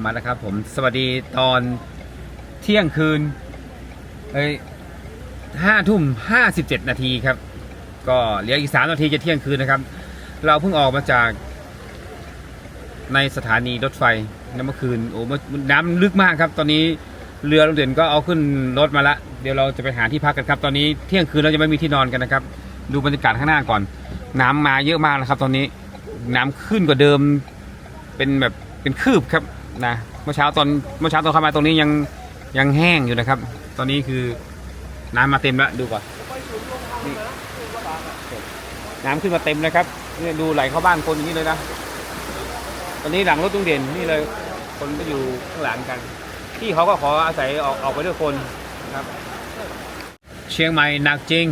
มาแล้วครับผมสวัสดีตอนเที่ยงคืนเอ้ยห้าทุ่มห้าสิบเจ็ดนาทีครับ ก็เหลืออีกสามนาทีจะเที่ยงคืนนะครับ เราเพิ่งออกมาจาก ในสถานีรถไฟนเมื่อคืนโอ้มันน้ำลึกมากครับ ตอนนี้เรือโรงเรียนก็เอาขึ้นรถมาละเดี๋ยวเราจะไปหาที่พักกันครับ ตอนนี้เที่ยงคืนเราจะไม่มีที่นอนกันนะครับ ดูบรรยากาศข้างหน้าก่อน น้ำมาเยอะมากนะครับ ตอนนี้น้ำขึ้นกว่าเดิมเป็นแบบเป็นคืบครับ นะเมื่อเช้าตอนเมื่อเช้าตอนเข้ามาตรงนี้ยังยังแห้งอยู่นะครับ ตอนนี้คือน้ำมาเต็มแล้วดูก่อนนี่น้ำขึ้นมาเต็มเลยครับนี่ดูไหลเข้าบ้านคนอย่างนี้เลยนะตอนนี้หลังรถตุ้งเด่นนี่เลยคนก็อยู่ข้างหลังกันที่เขาก็ขออาศัยออกออกไปด้วยคนนะครับ เชียงใหม่หนักจริง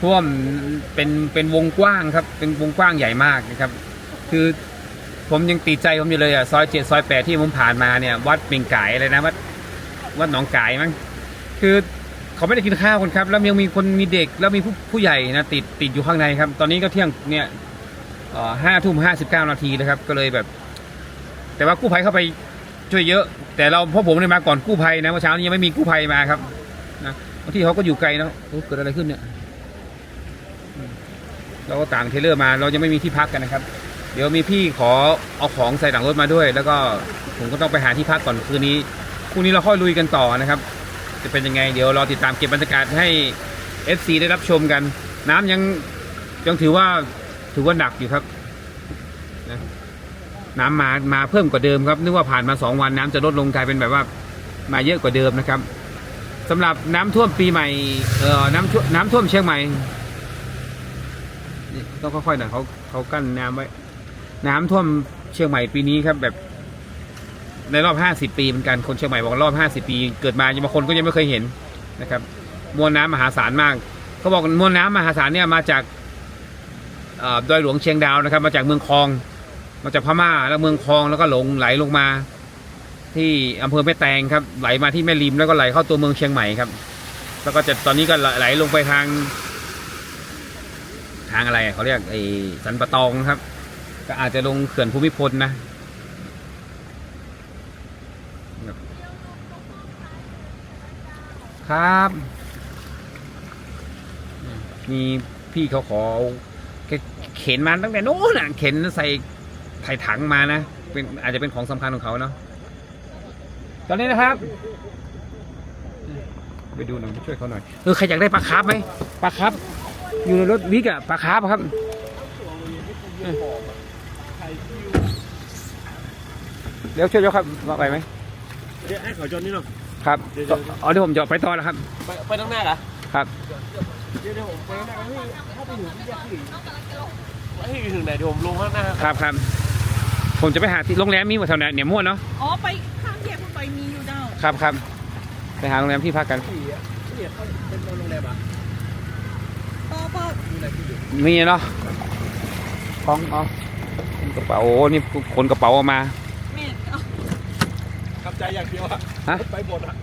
ท่วมเป็นเป็นวงกว้างครับ เป็นวงกว้างใหญ่มากนะครับ คือ ผมยังติดใจผมอยู่เลยอะซอยเจ็ดซอยแปดที่ผมผ่านมาเนี่ย วัดเปิงไก่อะไรนะวัดวัดหนองไก่มั้งคือเขาไม่ได้กินข้าวคนครับ แล้วยังมีคนมีเด็กแล้วมีผู้ผู้ใหญ่นะติดติดอยู่ข้างในครับ ตอนนี้ก็เที่ยงเนี่ยห้าทุ่มห้าสิบเก้านาทีนะครับ ก็เลยแบบ แต่ว่ากู้ภัยเข้าไปช่วยเยอะ แต่เราเพราะผมเนี่ยมาก่อนกู้ภัยนะเมื่อเช้านี้ยังไม่มีกู้ภัยมาครับนะบางทีเขาก็อยู่ไกลเนะเกิดอะไรขึ้นเนี่ยเราก็ต่างเทเลอร์มา เรายังไม่มีที่พักกันนะครับ เดี๋ยวมีพี่ขอเอาของใส่หลังรถมาด้วย แล้วก็ผมก็ต้องไปหาที่พักก่อนคืนนี้พรุ่งนี้เราค่อยลุยกันต่อนะครับ จะเป็นยังไง เดี๋ยวรอติดตามเก็บบรรยากาศให้ FC ได้รับชมกัน น้ำยังยังถือว่าถือว่าหนักอยู่ครับน้ำมามาเพิ่มกว่าเดิมครับนึกว่าผ่านมาสองวันน้ำจะลดลงกลายเป็นแบบว่ามาเยอะกว่าเดิมนะครับสำหรับน้ำท่วมปีใหม่เอ่อน้ำท่วมน้ำท่วมเชียงใหม่ต้องค่อยๆหน่อยเขาเขากั้นน้ำไว้ น้ำท่วมเชียงใหม่ปีนี้ครับ แบบ ในรอบห้าสิบปีเหมือนกันคนเชียงใหม่บอกว่ารอบห้าสิบปี เกิดมายังบางคนก็ยังไม่เคยเห็นนะครับ มวลน้ำมหาศาลมากเขาบอกมวลน้ำมหาศาลเนี่ยมาจากดอยหลวงเชียงดาวนะครับ มาจากเมืองคลอง มาจากพม่าแล้วเมืองคลองแล้วก็หลงไหลลงมา ที่อำเภอแม่แตงครับ ไหลมาที่แม่ริมแล้วก็ไหลเข้าตัวเมืองเชียงใหม่ครับ แล้วก็จะตอนนี้ก็ไหลลงไปทาง ทางอะไรเขาเรียกไอ้สันปะตองครับ ก็อาจจะลงเขื่อนภูมิพลนะ ครับ มีพี่เขาขอเข็นมาตั้งแต่โน้นเข็นใส่ไถ่ถังมานะเป็นอาจจะเป็นของสำคัญของเขาเนาะตอนนี้นะครับไปดูหน่อยช่วยเขาหน่อยเออใครอยากได้ปลาคาร์ฟไหมปลาคาร์ฟอยู่ในรถวิกอะปลาคาร์ฟครับ เออเดี๋ยวช่วยยกครับว่าไปไหมเดี๋ยวให้เขาจนนี่เนาะครับเดี๋ยวเดี๋ยว อ๋อเดี๋ยวผมจะไปต่อแล้วครับ ไปไปข้างหน้าเหรอครับเดี๋ยวเดี๋ยวผมไปข้างหน้าให้ถ้าไปถึงที่แยกที่ให้ถึงไหนเดี๋ยวผมลงข้างหน้าครับครับ ผมจะไปหาที่โรงแรมมีหมดแถวไหนเนี่ยมั่วเนาะอ๋อไปข้างแยกคุณไปมีอยู่เจ้าครับครับไปหาโรงแรมที่พักกันที่ที่เขาเป็นโรงแรมอะป้อป้อมีอะไรที่อยู่มีเนาะของอ๋อกระเป๋าโอ้นี่ขนกระเป๋าออกมาแม่เอาทำ ใจอย่างเดียวอะฮะ ไปหมดอะ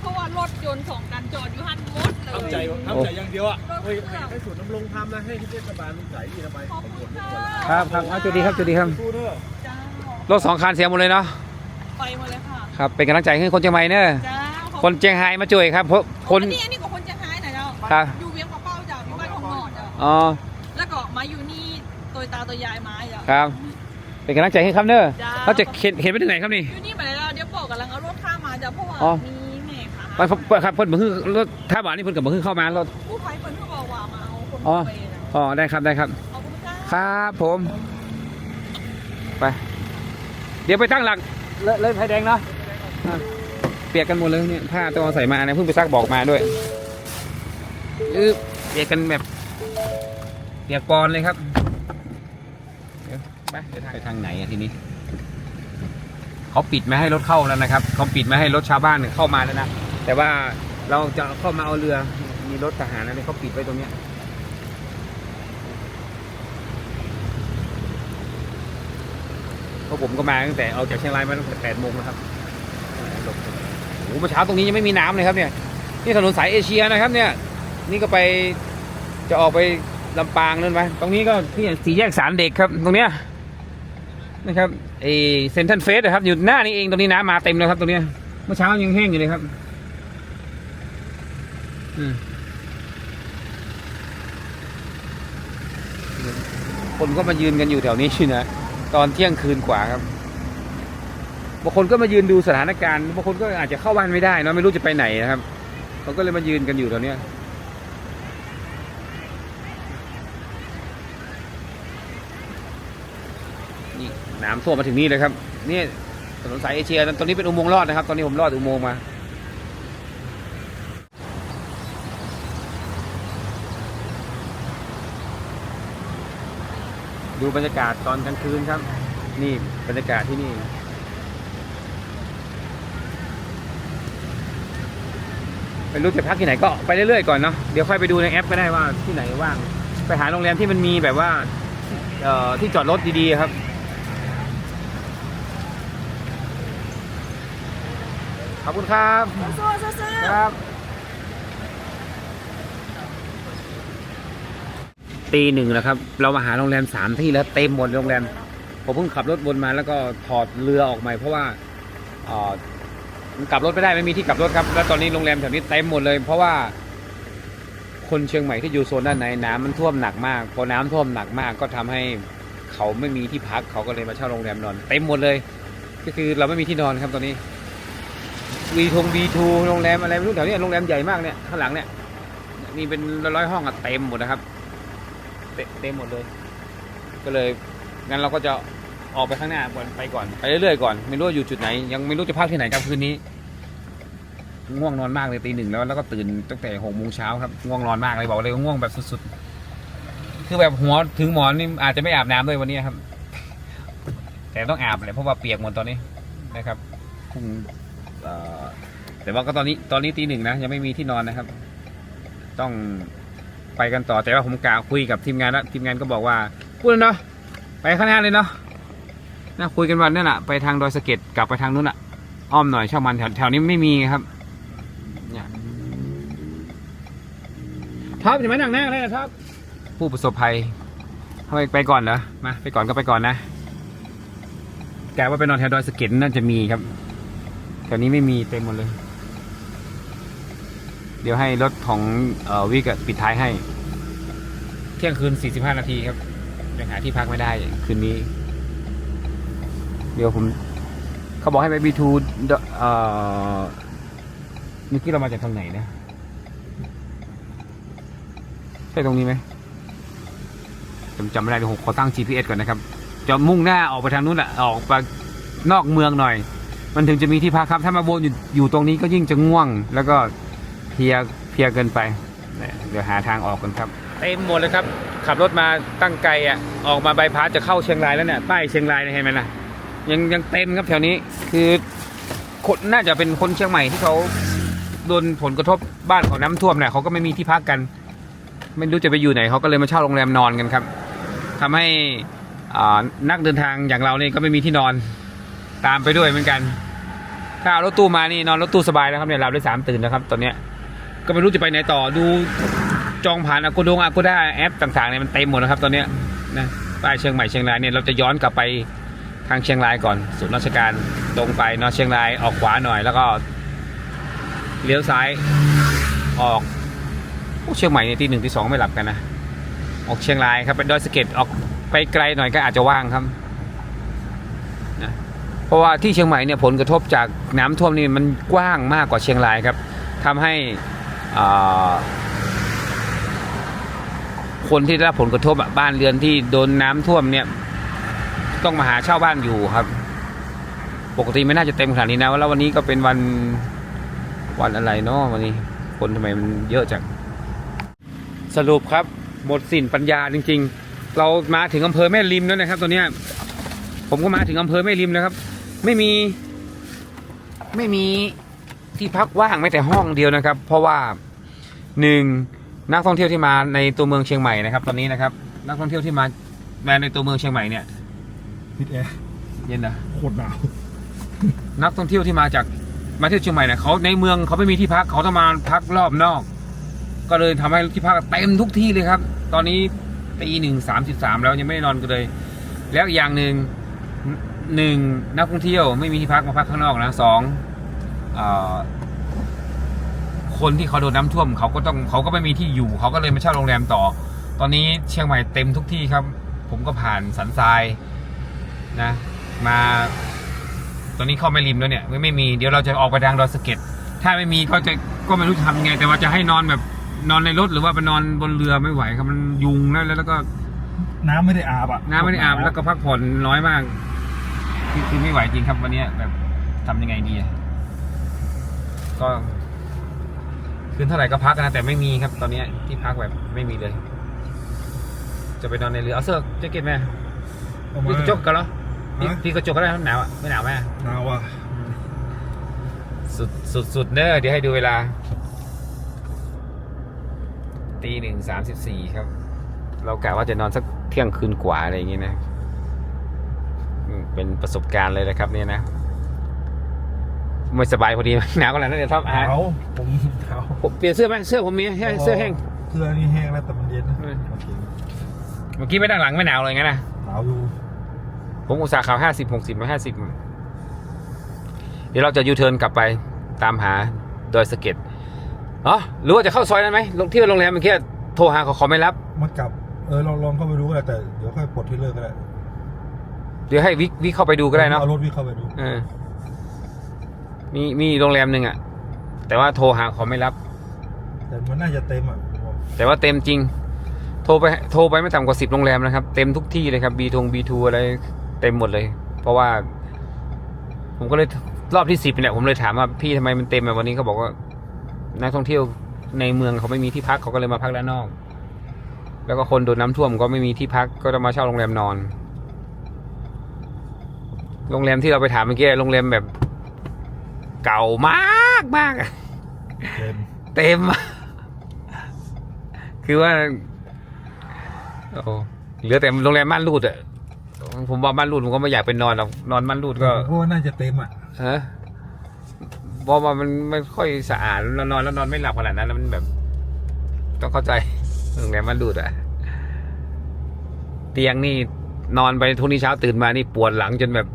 เพราะว่ารถยนต์สองคันจอดอยู่หันหมดเลย ทำใจทำใจอย่างเดียวอะเฮ้ยให้สูตรน้ำลงทำนะให้ที่เทศบาลใส่ที่ทำไมขอบคุณค่ะครับครับเอาจุดดีครับจุดดีครับสู้เถอะเจ้ารถสองคันเสียหมดเลยเนาะไปหมดเลยค่ะครับเป็นกำลังใจให้คนเชียงใหม่เนอะเจ้าขอบคนเชียงรายมาช่วยครับเพราะคน อันนี้อันนี้กับคนเชียงรายหน่อยเจ้าครับ อยู่เวียงปะเป้าเจ้าอยู่บ้านของหนอดเจ้าอ๋อแล้วก็มาอยู่นี่ตัวตาตัวยายไม้เจ้า ครับ เป็นกำลังใจให้ครับเนอะจ้า เราจะเข็นเข็นไปถึงไหนครับนี่อยู่นี่มาแล้วเดี๋ย วบอกกำลังเอารถข้ามมาเจ้าเพราะว่าอ๋อ มีแม่ค่ะไปเปิดครับเพิ่นมาขึ้นรถถ้าบาทนี่เพิ่นกับมาขึ้นเข้ามารถ ผู้ภัยเพิ่นเขาบอกว่ามาเอาคนอ๋อ ไปนะอ๋อได้ครับได้ครับ ขอบคุณค่ะ ครับผมไป เดี๋ยวไปตั้งหลักเลอะเลยไฟแดงเนาะอะเปียกกันหมดเลยเนี่ยผ้าต้องเอาใส่มานะเพิ่งไปซักบอกมาด้วยอือเปียกกันแบบเปียกปอนเลยครับเดี๋ยวไปเดี๋ยวทางไปทางไหนอะทีนี้ เขาปิดไม่ให้รถเข้าแล้วนะครับเขาปิดไม่ให้รถชาวบ้านเข้ามาแล้วนะแต่ว่าเราจะเข้ามาเอาเรือมีรถทหารนะเขาปิดไว้ตรงเนี้ยเพราะผมก็มาตั้งแต่เอาจากเชียงรายมาตั้งแต่แปดโมงแล้วครับโอ้โหเมื่อเช้าตรงนี้ยังไม่มีน้ำเลยครับเนี่ย นี่ถนนสายเอเชียนะครับ เนี่ย นี่ก็ไปจะออกไปลำปางนั่นไหมตรงนี้ก็ที่สี่แยกสารเด็กครับ ตรงเนี้ย นะครับเอเซนทันเฟสนะครับ อยู่หน้านี้เองตรงนี้น้ำมาเต็มเลยครับตรงนี้เมื่อเช้ายังแห้งอยู่เลยครับคนก็มายืนกันอยู่แถวนี้ชินะตอนเที่ยงคืนกว่าครับบางคนก็มายืนดูสถานการณ์บางคนก็อาจจะเข้าบ้านไม่ได้นอะไม่รู้จะไปไหนนะครับเขาก็เลยมายืนกันอยู่แถวนี้น้ำ ท่วมมาถึงนี่เลยครับ นี่ถนนสายเอเชียตอนนี้เป็นอุโมงค์ลอดนะครับ ตอนนี้ผมลอดอุโมงค์มาดูบรรยากาศตอนกลางคืนครับ นี่บรรยากาศที่นี่ไม่รู้จะพักที่ไหนก็ไปเรื่อยๆก่อนเนาะเดี๋ยวค่อยไปดูในแอปก็ได้ว่าที่ไหนว่าง ไปหาโรงแรมที่มันมีแบบว่าที่จอดรถดีๆครับ ขอบคุณครับสู้ๆสู้ครับ ตีหนึ่งแล้วครับ เรามาหาโรงแรมสามที่แล้วเต็มหมดโรงแรม ผมเพิ่งขับรถวนมาแล้วก็ถอดเรือออกใหม่เพราะว่าเอ่อมันกลับรถไม่ได้ไม่มีที่กลับรถครับ แล้วตอนนี้โรงแรมแถวนี้เต็มหมดเลย เพราะว่า คนเชียงใหม่ที่อยู่โซนด้านในน้ำมันท่วมหนักมากพอน้ำท่วมหนักมากก็ทำให้เขาไม่มีที่พักเขาก็เลยมาเช่าโรงแรมนอนเต็มหมดเลย ก็คือเราไม่มีที่นอนครับตอนนี้ วีทงวีทูโรงแรมอะไรไม่รู้แถวเนี้ยโรงแรมใหญ่มากเนี่ยข้างหลังเนี่ยนี่เป็นร้อยห้องอะเต็มหมดนะครับเต็มเต็มหมดเลย ก็เลยงั้นเราก็จะออกไปข้างหน้าก่อนไปก่อนไปเรื่อยๆก่อนไม่รู้อยู่จุดไหน ยังไม่รู้จะพักที่ไหนครับคืนนี้ง่วงนอนมากเลยตีหนึ่งแล้วแล้วก็ตื่นตั้งแต่หกโมงเช้าครับง่วงนอนมากเลยบอกเลยว่าง่วงแบบสุดๆ คือแบบหัวถึงหมอนนี่อาจจะไม่อาบน้ำด้วยวันนี้ครับ แต่ต้องอาบเลยเพราะว่าเปียกหมดตอนนี้นะครับพรุ่ง แต่ว่าก็ตอนนี้ตอนนี้ตีหนึ่งนะยังไม่มีที่นอนนะครับ ต้องไปกันต่อแต่ว่าผมกะคุยกับทีมงานแล้วทีมงานก็บอกว่าพูดเลยเนาะไปข้างหน้าเลยเนาะนะคุยกันวันนั่นแหละไปทางดอยสะเก็ดกลับไปทางนู้นอะ อ้อมหน่อยช่ามันแถวแถวนี้ไม่มีครับเนี่ยท็อปจะไม่หนังหน้าเลยนะท็อปผู้ประสบภัยทำไมไปก่อนเหรอมาไปก่อนก็ไปก่อนนะแกว่าไปนอนแถวดอยสะเก็ดน่าจะมีครับ แถวนี้ไม่มีเต็มหมดเลย เดี๋ยวให้รถของเอ่อวิกอะปิดท้ายให้ เที่ยงคืน 45 นาทีครับ ยังหาที่พักไม่ได้คืนนี้ เดี๋ยวผม เขาบอกให้ไปบีทูเอ่อเมื่อกี้เรามาจากทางไหนนะ ใช่ตรงนี้ไหมจำจำไม่ได้เดี๋ยวผมขอตั้ง GPS ก่อนนะครับ จะมุ่งหน้าออกไปทางนู้นแหละออกไปนอกเมืองหน่อย มันถึงจะมีที่พักครับ ถ้ามาวนอยู่อยู่ตรงนี้ก็ยิ่งจะง่วง แล้วก็เพลียเพลียเกินไปเดี๋ยวหาทางออกกันครับเต็มหมดเลยครับ ขับรถมาตั้งไกลอะออกมาใบพาสจะเข้าเชียงรายแล้วเนี่ยป้ายเชียงรายเนี่ยเห็นไหมล่ะยังยังเต็มครับแถวนี้คือคนน่าจะเป็นคนเชียงใหม่ที่เขาโดนผลกระทบบ้านของน้ำท่วมเนี่ยเขาก็ไม่มีที่พักกัน ไม่รู้จะไปอยู่ไหนเขาก็เลยมาเช่าโรงแรมนอนกันครับทำให้นักเดินทางอย่างเราเนี่ยก็ไม่มีที่นอนตามไปด้วยเหมือนกัน ถ้าเอารถตู้มานี่นอนรถตู้สบายแล้วครับเนี่ยหลับได้สามตื่นนะครับตอนเนี้ยก็ไม่รู้จะไปไหนต่อดูจองผ่านอากูดงอากูด้าแอปต่างๆเนี่ยมันเต็มหมดนะครับ ตอนเนี้ยนะป้ายเชียงใหม่เชียงรายเนี่ยเราจะย้อนกลับไปทางเชียงรายก่อนศูนย์ราชการตรงไปเนอะเชียงรายออกขวาหน่อย แล้วก็เลี้ยวซ้ายออกเชียงใหม่ในตีหนึ่งตีสองไม่หลับกันนะออกเชียงรายครับไปดอยสะเก็ดออกไปไกลหน่อยก็อาจจะว่างครับ เพราะว่าที่เชียงใหม่เนี่ยผลกระทบจากน้ำท่วมนี่มันกว้างมากกว่าเชียงรายครับทำให้คนที่ได้รับผลกระทบบ้านเรือนที่โดนน้ำท่วมเนี่ยต้องมาหาเช่าบ้านอยู่ครับ ปกติไม่น่าจะเต็มขนาดนี้นะแล้ววันนี้ก็เป็นวันวันอะไรเนาะวันนี้คนทำไมมันเยอะจังสรุปครับ หมดสินปัญญาจริง ๆ เรามาถึงอำเภอแม่ริมแล้วนะครับ ตอนเนี้ยผมก็มาถึงอำเภอแม่ริมแล้วครับ ไม่มี ไม่มีที่พักว่างแม้แต่ห้องเดียวนะครับ เพราะว่าหนึ่งนักท่องเที่ยวที่มาในตัวเมืองเชียงใหม่นะครับ ตอนนี้นะครับ นักท่องเที่ยวที่มามาในตัวเมืองเชียงใหม่เนี่ยปิดแอร์เย็นนะโคตรหนาวนักท่องเที่ยวที่มาจากมาเที่ยวเชียงใหม่เนี่ยเขาในเมืองเขาไม่มีที่พักเขาต้องมาพักรอบนอก ก็เลยทำให้ที่พักเต็มทุกที่เลยครับ ตอนนี้ตีหนึ่งสามสิบสามแล้วยังไม่ได้นอนกันเลย แล้วอีกอย่างหนึ่ง หนึ่งนักท่องเที่ยวไม่มีที่พักมาพักข้างนอกนะสองเอ่อคนที่เขาโดนน้ำท่วมเขาก็ต้องเขาก็ไม่มีที่อยู่ เขาก็เลยมาเช่าโรงแรมต่อ ตอนนี้เชียงใหม่เต็มทุกที่ครับ ผมก็ผ่านสันทรายนะมาตอนนี้เข้าไม่ริมแล้วเนี่ยไม่ไม่มีเดี๋ยวเราจะออกไปทางดอยสะเก็ดถ้าไม่มีก็จะก็ไม่รู้จะทำยังไง แต่ว่าจะให้นอนแบบนอนในรถหรือว่าไปนอนบนเรือไม่ไหวครับมันยุงแล้วแล้วก็ น้ำไม่ได้อาบอะน้ำไม่ได้อาบแล้วก็พักผ่อนน้อยมาก คือคือไม่ไหวจริงครับวันเนี้ยแบบทำยังไงดีอะก็คืนเท่าไหร่ก็พักนะแต่ไม่มีครับ ตอนเนี้ยที่พักแบบไม่มีเลย จะไปนอนในเรือเอาเสื้อแจ็คเก็ตไหมเอามาพี่กระจกกันเหรอพี่ฮะพี่กระจกก็ได้ครับหนาวอะไม่หนาวไหมหนาวอะสุดสุดสุดเนอะเดี๋ยวให้ดูเวลา ตีหนึ่งสามสิบสี่ครับ เรากะว่าจะนอนสักเที่ยงคืนกว่าอะไรอย่างงี้นะอืม เป็นประสบการณ์เลยนะครับเนี่ยนะไม่สบายพอดีหนาวกันแล้วนะเดี๋ยวท็อปหอะนาวผมหนาวผมเปลี่ยนเสื้อไหมเสื้อผมมีใช่เสื้อแห้งเสื้อนี่แห้งแล้วแต่มันเย็นนะอืมโอเคเมื่อกี้ไม่ดังหลังไม่หนาวเลยงั้นนะหนาวอยู่ผมอุตส่าห์ข่าวห้าสิบหกสิบมาห้าสิบเดี๋ยวเราจะยูเทิร์นกลับไปตามหาดอยสะเก็ดอ๋อหรือว่าจะเข้าซอยนั้นไหมลงที่โรงแรมเมื่อกี้โทรหาเขาเขาไม่รับมันกลับเออลองลองเข้าไปดูก็ได้แต่เดี๋ยวค่อยปลดที่เลิกก็ได้ เดี๋ยวให้วิกวิกเข้าไปดูก็ได้เนาะเอารถวิ่งเข้าไปดูเออมีมีโรงแรมหนึ่งอะแต่ว่าโทรหาเขาไม่รับ แต่มันน่าจะเต็มอะผมว่าแต่ว่าเต็มจริง โทรไปโทรไปไม่ต่ำกว่าสิบโรงแรมนะครับ เต็มทุกที่เลยครับบีทงบีทูอะไรเต็มหมดเลย เพราะว่า ผมก็เลยรอบที่สิบเนี่ยผมเลยถามว่าพี่ทำไมมันเต็มแบบวันนี้เขาบอกว่านักท่องเที่ยวในเมืองเขาไม่มีที่พักเขาก็เลยมาพักด้านนอก แล้วก็คนโดนน้ำท่วมก็ไม่มีที่พักก็จะมาเช่าโรงแรมนอน โรงแรมที่เราไปถามเมื่อกี้โรงแรมแบบ เก่ามากมากอะเต็มเต็มอะคือว่าโอ้เหลือแต่โรงแรมม่านรูดอะผมว่าม่านรูดผมก็ไม่อยากไปนอนหรอกนอนม่านรูดก็เพราะว่าน่าจะเต็มอะฮะเพราะว่ามันไม่ค่อยสะอาดแล้วนอนแล้วนอนไม่หลับขนาดนั้นแล้วมันแบบ ต้องเข้าใจโรงแรมม่านรูดอะเตียงนี่นอนไปทุกนี้เช้าตื่นมานี่ปวดหลังจนแบบ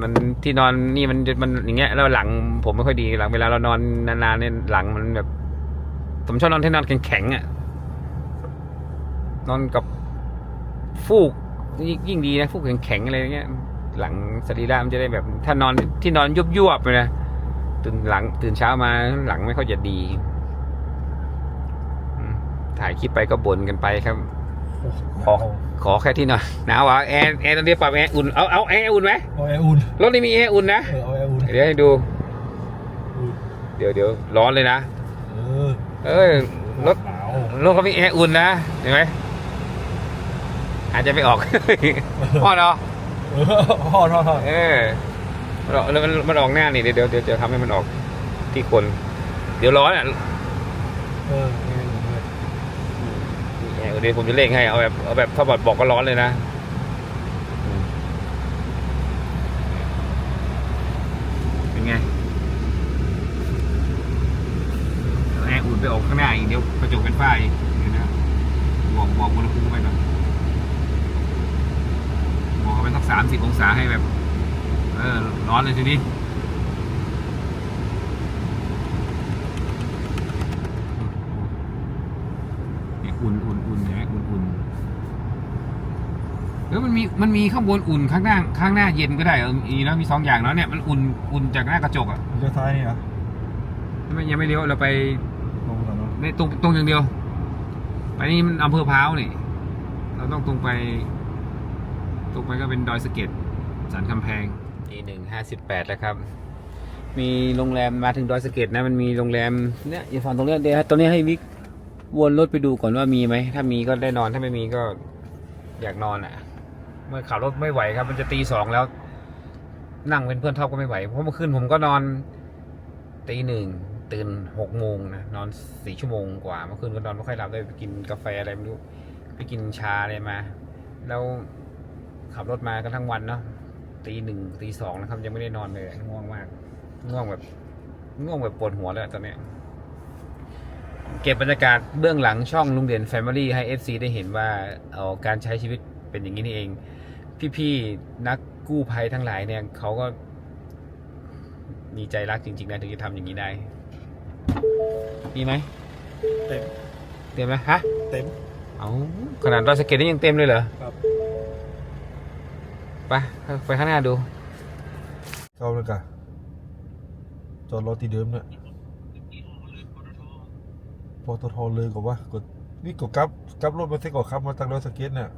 มันที่นอนนี่มันมันอย่างเงี้ยแล้วหลังผมไม่ค่อยดีหลังเวลาเรานอนนานๆเนี่ยหลังมันแบบผมชอบนอนที่นอนแข็งๆอะนอนกับฟูกยิ่งยิ่งดีนะฟูกแข็งๆอะไรอย่างเงี้ย หลังสรีระมันจะได้แบบ ถ้านอนที่นอนยุบยุบๆไปนะตื่นหลัง ตื่นเช้ามาหลังไม่ค่อยจะดีถ่ายคลิปไปก็บ่นกันไปครับ ขอขอแค่ที่นอนหนาวอะแอร์แอร์ตอนนี้ปรับแอร์อุ่นเอาเอาแอร์อุ่นไหมเอาแอร์อุ่นรถนี่มีแอร์อุ่นนะเออเอาแอร์อุ่นเดี๋ยวให้ดูอุ่นเดี๋ยวเดี๋ยวร้อนเลยนะเออเอ้ยรถหนาวรถเขามีแอร์อุ่นนะเห็นไหมอาจจะไม่ออกพอเนาะเออทอดทอดทอดเออมันออกมันมันออกหน้านี่เดี๋ยวเดี๋ยวเดี๋ยวเดี๋ยวทำให้มันออกที่คน เดี๋ยวร้อนอะเออแอร์อุ่น เลยแออนเดี๋ยวผมจะเร่งให้เอาแบบเอาแบบถ้าบอกบอกก็ร้อนเลยนะเป็นไงอาแอร์อุ่นไปออกข้างหน้าอีกเดี๋ยวกระจกเป็นฝ้าอีกเดี๋ยวนะบอกบอกอุณหภูมิไปก่อนบอกเขาเป็นสักสามสิบองศาให้แบบ เออร้อนเลยทีนี้เนี่ยอุ่นอุ่นอุ่ นใช่ไหมอุ่นอุ่นแล้วมันมีมันมีข้างบนอุ่นข้างหน้าข้างหน้าเย็นก็ได้เออมีนะมีสองอย่างเนาะเนี่ยมันอุ่นอุ่นจากหน้ากระจกอะเลี้ยวซ้ายนี่เหรอไม่ยังไม่เลี้ยวเราไปลงก่อนเนาะในตรงตรงอย่างเดียวไปนี่มันอำเภอพร้าวนี่เราต้องตรงไปตรงไปก็เป็นดอยสะเก็ดสันคำแพงทีหนึ่งห้าสิบแปดแล้วครับ มีโรงแรมมาถึงดอยสะเก็ดนะมันมีโรงแรมเนี่ยอย่าฟังตรงเนี้ยเดี๋ยวตอนนี้ให้วิก วนรถไปดูก่อนว่ามีไหม ถ้ามีก็ได้นอน ถ้าไม่มีก็อยากนอนอะ เมื่อขับรถไม่ไหวครับ มันจะตีสองแล้ว นั่งเป็นเพื่อนท็อปก็ไม่ไหว เพราะเมื่อคืนผมก็นอนตีหนึ่งตื่นหกโมงนะ นอนสี่ชั่วโมงกว่า เมื่อคืนก็นอนไม่ค่อยหลับเลยไปกินกาแฟอะไรไม่รู้ ไปกินชาอะไรมา แล้วขับรถมากันทั้งวันเนาะ ตีหนึ่งตีสองนะครับ ยังไม่ได้นอนเลย ง่วงมาก ง่วงแบบ ง่วงแบบปวดหัวเลยตอนเนี้ย เก็บบรรยากาศเบื้องหลังช่องลุงเด่น Family ให้ FC ได้เห็นว่าเอาการใช้ชีวิตเป็นอย่างนี้นี่เอง พี่ๆนักกู้ภัยทั้งหลายเนี่ยเขาก็มีใจรักจริงๆนะถึงจะทำอย่างนี้ได้มีไหมเต็มเต็มไหมฮะเต็มเอาขนาดดอยสะเก็ดนี่ยังเต็มเลยเหรอครับไปไปข้างหน้าดูเข้าเลยกะจอดรถที่เดิมเนี่ย ปตทเลยกับว่า กด นี่ก็กลับกลับรถมาเส้นก่อครับมาตั้งรถสเก็ตเนี่ย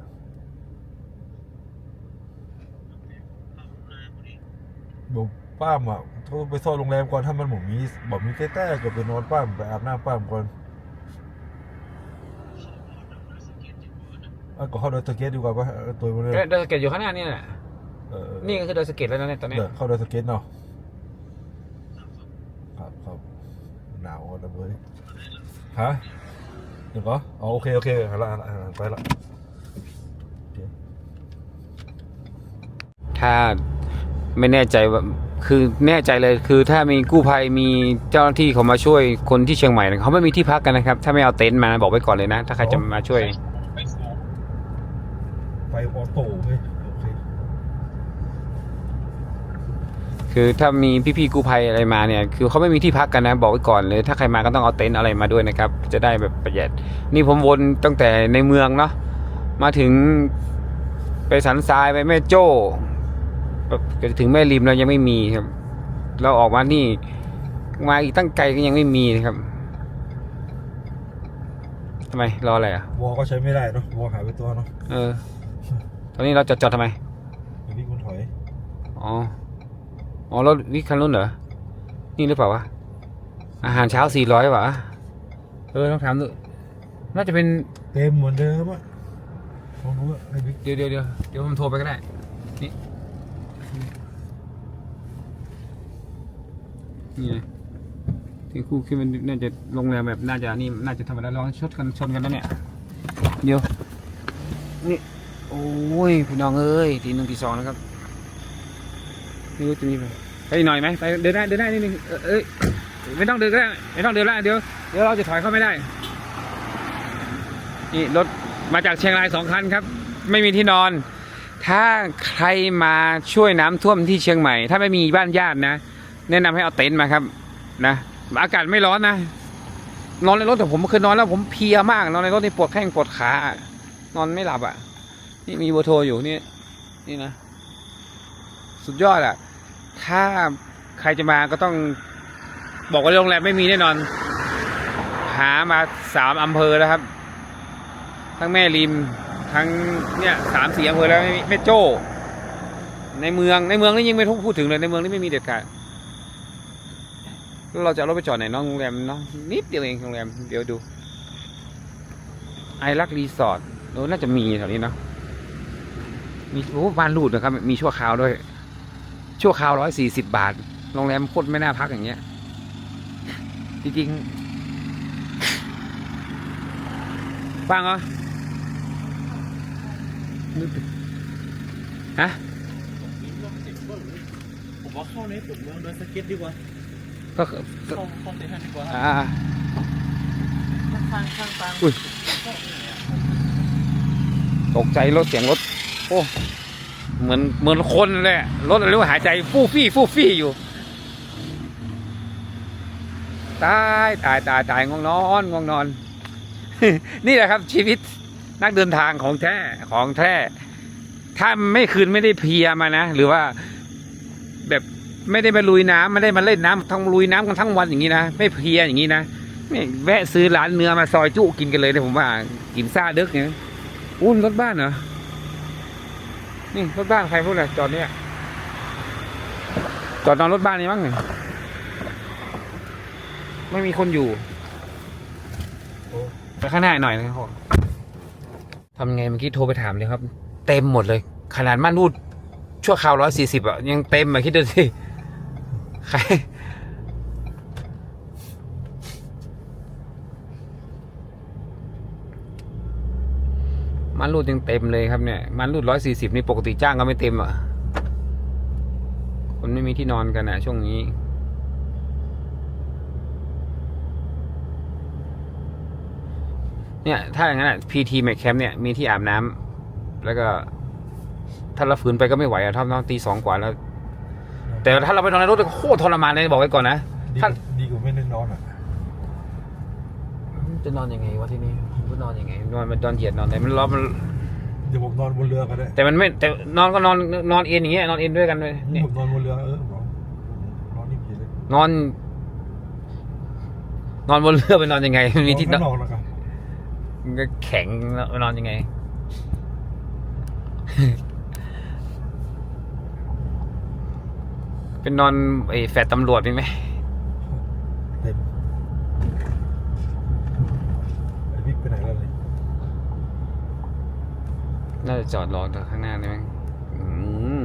บอกป้ามอะโทรไปซ่อนโรงแรมก่อนถ้ามันหมมีบอกมีแต้ๆก็ไปนอนป้ามไปอาบน้ำป้ามก่อนอะก็เข้าดอยสเก็ตดีกว่าปะเอาตัวมันเลยดอยสะเก็ดอยู่ข้างหน้านี่แหละเออนี่ก็คือดอยสะเก็ดแล้วนะเนี่ยตอนเนี้ยเดี๋ยวเข้าดอยสเก็ตเนาะครับครับหนาวอะนะเว้ย ฮะเดี๋ยวก็อ๋อโอเคโอเคหันละหันละหันละไปละโอเคถ้าไม่แน่ใจว่าคือแน่ใจเลยคือถ้ามีกู้ภัยมีเจ้าหน้าที่เขามาช่วยคนที่เชียงใหม่เนี่ยเขาไม่มีที่พักกันนะครับ ถ้าไม่เอาเต็นท์มาบอกไว้ก่อนเลยนะ ถ้าใครจะมาช่วย ไปออโต้เว้ยโอเคคือถ้ามีพี่ๆกู้ภัยอะไรมาเนี่ย คือเขาไม่มีที่พักกันนะ บอกไว้ก่อนเลย ถ้าใครมาก็ต้องเอาเต็นท์อะไรมาด้วยนะครับ จะได้แบบประหยัด นี่ผมวนตั้งแต่ในเมืองเนาะ มาถึงไปสันทรายไปแม่โจ้แบบจะถึงแม่ริมเรายังไม่มีครับ เราออกมานี่ มาอีกตั้งไกลก็ยังไม่มีนะครับทำไมรออะไรอะวอลก็ใช้ไม่ได้เนาะวอลหายไปตัวเนาะ เออ ตอนนี้เราจอดจอดทำไมเดี๋ยวพี่คุณถอย อ๋อ อ๋อรถวิคันรุ่นเหรอ นี่หรือเปล่าวะ อาหารเช้าสี่ร้อยวะเออต้องถามดูน่าจะเป็น เต็มเหมือนเดิมอะลองดูอะไอ้บิ๊กเดี๋ยวเดี๋ยวเดี๋ยวเดี๋ยวผมโทรไปก็ได้ นี่ นี่ไงที่คู่คือมันน่าจะโรงแรมแบบน่าจะนี่น่าจะธรรมดาลองชดกันชนกันแล้วเนี่ย เดี๋ยว นี่ โอ้ยพี่น้องเอ้ยทีหนึ่งทีสองนะครับ ไม่รู้จะมีไหมไปหน่อยไหมไปเดินได้เดินได้นิดนึงเอ้ยไม่ต้องเดินก็ได้ไม่ต้องเดินแล้วเดี๋ยวเดี๋ยวเราจะถอยเข้าไม่ได้นี่รถมาจากเชียงรายสองคันครับ ไม่มีที่นอน ถ้าใครมาช่วยน้ำท่วมที่เชียงใหม่ ถ้าไม่มีบ้านญาตินะ แนะนำให้เอาเต็นท์มาครับนะอากาศไม่ร้อนนะนอนในรถแต่ผมเคยนอนแล้วผมเพียมาก นอนในรถนี่ปวดแข้งปวดขานอนไม่หลับอะ นี่มีเบอร์โทรอยู่นี่นี่นะ สุดยอดอะ ถ้าใครจะมาก็ต้องบอกว่าโรงแรมไม่มีแน่นอน หามาสามอำเภอแล้วครับ ทั้งแม่ริมทั้งเนี่ยสามสี่อำเภอแล้วไม่มีแม่โจ้ ในเมืองในเมืองนี่ยิ่งไม่ต้องพูดถึงเลยในเมืองนี่ไม่มีเด็ดขาดเราจะเอารถไปจอดไหนน้องโรงแรมเนาะนิดเดียวเองโรงแรมเดี๋ยวดู ไอรักรีสอร์ทโอ้น่าจะมีแถวนี้เนาะมีโอ้บ้านรูดนะครับ มีชั่วคราวด้วย ชั่วคราวร้อยสี่สิบบาท โรงแรมโคตรไม่น่าพักอย่างเงี้ย จริงๆฟังเหรอนึกดิฮะผมว่าเข้าในตุ่มเมืองโดยสเก็ตดีกว่าก็คือเข้าเข้าเซนทรัลดีกว่าอ่าข้างข้างกลางอุ้ยตกใจรถเสียงรถ โอ้ เหมือนเหมือนคนเลยรถอะไรวหายใจฟู่ฟี่ฟู่ฟี่อยู่ ตายตายตายตายง่วงนอนง่วงนอน นี่แหละครับชีวิตนักเดินทางของแท้ของแท้ ถ้าไม่คืนไม่ได้เพียมานะ หรือว่าแบบไม่ได้มาลุยน้ำไม่ได้มาเล่นน้ำทั้งลุยน้ำกันทั้งวันอย่างนี้นะไม่เพียอย่างนี้นะไม่แวะซื้อร้านเนื้อมาซอยจุกินกันเลยนะผมว่า กินซาเดึกเนี่ยอุ้นรถบ้านเหรอ นี่รถบ้านใครพูดเลยจอดเนี่ยจอดนอนรถบ้านนี่มั้งเนี่ยไม่มีคนอยู่ไปข้างหน้าหน่อยนะครับผมทำไงเมื่อกี้โทรไปถามเลยครับ เต็มหมดเลย ขนาดม่านรูดชั่วคราวร้อยสี่สิบอะยังเต็มอะคิดดูสิใคร มันรูดยังเต็มเลยครับเนี่ย มันรูดร้อยสี่สิบนี่ปกติจ้างก็ไม่เต็มอะ คนไม่มีที่นอนกันอะช่วงนี้ เนี่ย ถ้าอย่างนั้นอะ PT m a c Camp เนี่ย มีที่อาบน้ำแล้วก็ ถ้าเราฝืนไปก็ไม่ไหวอะถ้านอนตีสองกว่าแล้ว แต่ถ้าเราไปนอนในรถโคตรทรมานเลยบอกไว้ก่อนนะดีท่านดีกว่าไม่ได้นอนอะ จะนอนยังไงวะที่นี่ จะนอนยังไงนอนมันนอนเหยียดนอนไหนมันร้อนมันเดี๋ยวผมนอนบนเรือก็ได้แต่มันไม่แต่นอนก็นอนนอนเอ็นอย่างเงี้ยนอนเอ็นด้วยกันเลยเนี่ยผมนอนบนเรือเออผมนอนนี่ผีเลยนอน นอนบนเรือไปนอนยังไงมันมีที่นนออนนอกนะครับมันก็แข็งแล้วไปนอนยังไงเป็นนอนไอ้แฟดตำรวจมีไหม เต็มไอ้บิ๊กไปไหนแล้วเลย น่าจะจอดรอข้างหน้านี่มั้งอืม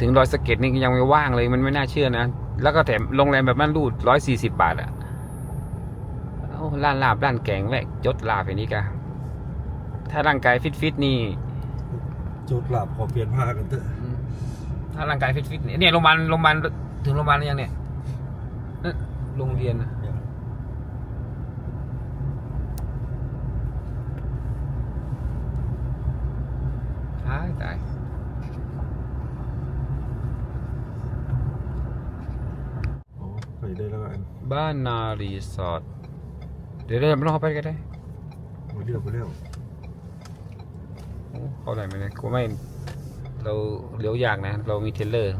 ถึงรอยสะเก็ดนี่ยังไม่ว่างเลยมันไม่น่าเชื่อนะ แล้วก็แถมโรงแรมแบบม่านรูดร้อยสี่สิบบาทอะโอ้ร้านลาบร้านแกงแวกยศลาบอย่างนี้กะถ้าร่างกายฟิตฟิตๆนี่จุดหลับขอเปลี่ยนผ้ากันเถอะอืมถ้าร่างกายฟิตฟิตๆเนี่ยเนี่ยโรงพยาบาลโรงพยาบาลถึงโรงพยาบาลหรือยังเนี่ยนั่นโรงเรียนนะ เนี่ยตายตายโอ้ไปได้แล้วกันบ้านนารีสอร์ทเดี๋ยวเดี๋ยวไม่ต้องเข้าไปก็ได้ไปเรียวไปเรียวโอ้เข้าได้ไหมเนี่ยกูไม่เราเลี้ยวยากนะ เรามีเทรลเลอร์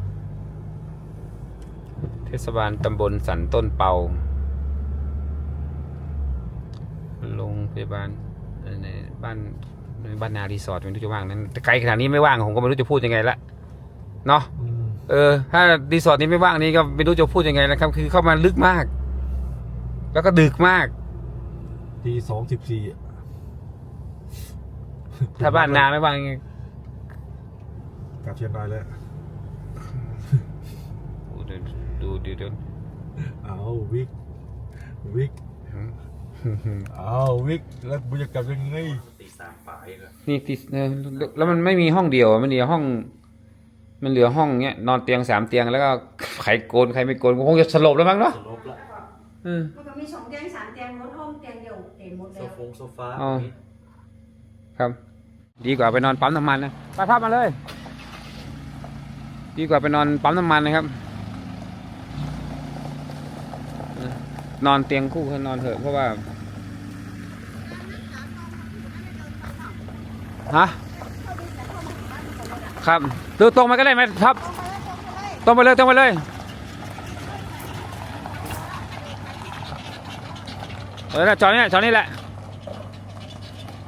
เทศบาลตำบลสันต้นเปาโรงพยาบาลเอ่อในบ้านใน บ้านนารีสอร์ทไม่รู้จะว่างนั้นแต่ไกลขนาดนี้ไม่ว่างผมก็ไม่รู้จะพูดยังไงละเนาะอืมเออ ถ้ารีสอร์ทนี้ไม่ว่างนี้ก็ไม่รู้จะพูดยังไงนะครับ คือเข้ามาลึกมาก แล้วก็ดึกมากตีสองสิบสี่อะถ้าบ้านนาไม่ว่างยังไงกลับเชียงรายแล้วโอ้เดี๋ยวดูเดี๋ยวเดี๋ยวเอาวิกวิกเอาวิกแล้วบุญจะกลับยังไง นี่ติดเออแล้วมันไม่มีห้องเดียวอะมันเหลือห้อง มันเหลือห้องเนี้ยนอนเตียงสามเตียงแล้วก็ใครโกนใครไม่โกนก็คงจะสลบแล้วมั้งเนาะเออ มันก็มีสองเตียงสามเตียงรถห้องเตียงเดียวเต็มหมดโซแล้ว ฟงโซฟาอ๋อ ครับ ดีกว่าไปนอนปั๊มน้ำมันนะไปภาพมาเลย ดีกว่าไปนอนปั๊มน้ำมันนะครับเออนอนเตียงคู่ก็นอนเถอะเพราะว่า ฮะครับดูตรงมาก็ได้ไหมครับตรงไปเลยตรงไปเลยเออนะจอดนี่จอดนี่แหละ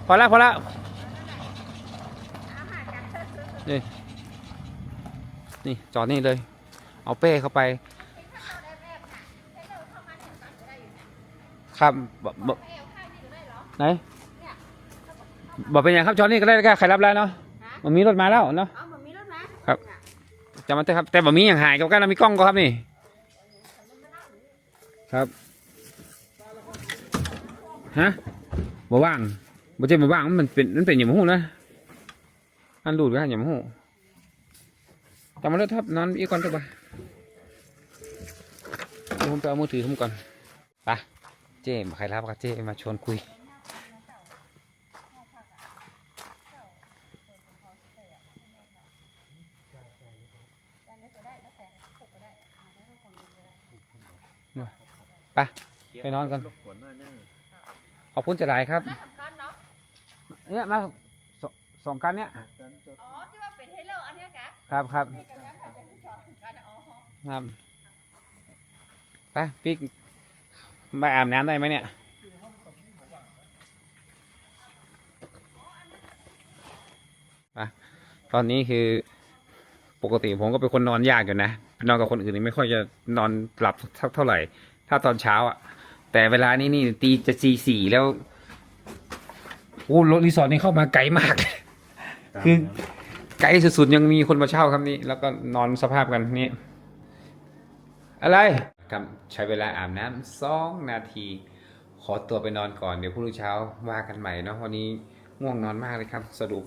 พอแล้วพอแล้วนี่นี่จอดนี่เลย เอาเป้เข้าไป ครับบบบไหน บอกเป็นยังครับจอดนี่ก็ได้ก็ใครรับแล้วเนาะมันมีรถมาแล้วเนาะเอามันมีรถไหมครับจำมันเถอะครับ แต่แบบมีอย่างหายกับการมีกล้องก็ครับนี่ ครับฮะบ่ว่างบ่ใช่บ่ว่างมันเป็นมันเป็นอย่างหูนะอันดูดก็อย่างหูจำมาแล้วครับนอนอีกก่อนเถอะปะเดี๋ยวผมไปเอามือถือผมก่อนไปเจ้มาใครรับกับเจ้มาชวนคุย ไปไปนอนกัน ขอบคุณจะหลายครับ เนี่ยมาสสองกันเนี่ยอ๋อที่ว่าเป็นเทเลอร์อันเนี้ยกะครับครับครับไปพี่มาอาบน้ำได้ไหมเนี่ยตอนนี้คือปกติผมก็เป็นคนนอนยากอยู่นะ นอนกับคนอื่นนี่ไม่ค่อยจะนอนหลับสักเท่าไหร่ ถ้าตอนเช้าอะ แต่เวลานี้นี่ตีจะตีสี่แล้วโอ้รถรีสอร์ทนี่เข้ามาไกลมาก คือไกลสุดๆยังมีคนมาเช่าครับนี่แล้วก็นอนสภาพกันนี่อะไรครับใช้เวลาอาบน้ำสองนาที ขอตัวไปนอนก่อนเดี๋ยวพรุ่งนี้เช้าว่ากันใหม่เนาะวันนี้ง่วงนอนมากเลยครับ สรุป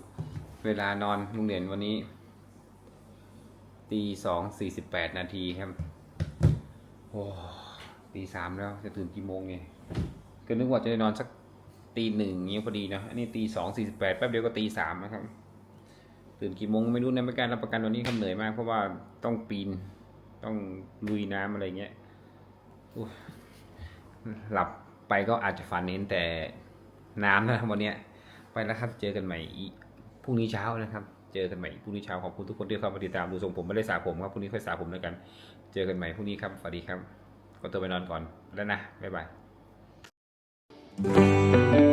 เวลานอนลุงเด่นวันนี้ ตีสองสี่สิบแปดนาทีครับ โอ้ตีสามแล้วจะตื่นกี่โมงไงก็นึกว่าจะได้นอนสักตีหนึ่งเงี้ยพอดีนะ อันนี้ตีสองสี่สิบแปดแป๊บเดียวก็ตีสามนะครับ ตื่นกี่โมงไม่รู้นะไม่การรับประกันวันนี้ครับเหนื่อยมาก เพราะว่าต้องปีน ต้องลุยน้ำอะไรเงี้ยหลับไปก็อาจจะฝันเห็นแต่น้ำนะวันนี้ไปแล้วครับเจอกันใหม่พรุ่งนี้เช้านะครับ เจอกันใหม่พรุ่งนี้เช้าขอบคุณทุกคนที่เข้ามาติดตามดูทรงผมไม่ได้สระผมครับพรุ่งนี้ค่อยสระผมแล้วกัน เจอกันใหม่พรุ่งนี้ครับสวัสดีครับก็ตัวไปนอนก่อนแล้วนะบ๊ายบาย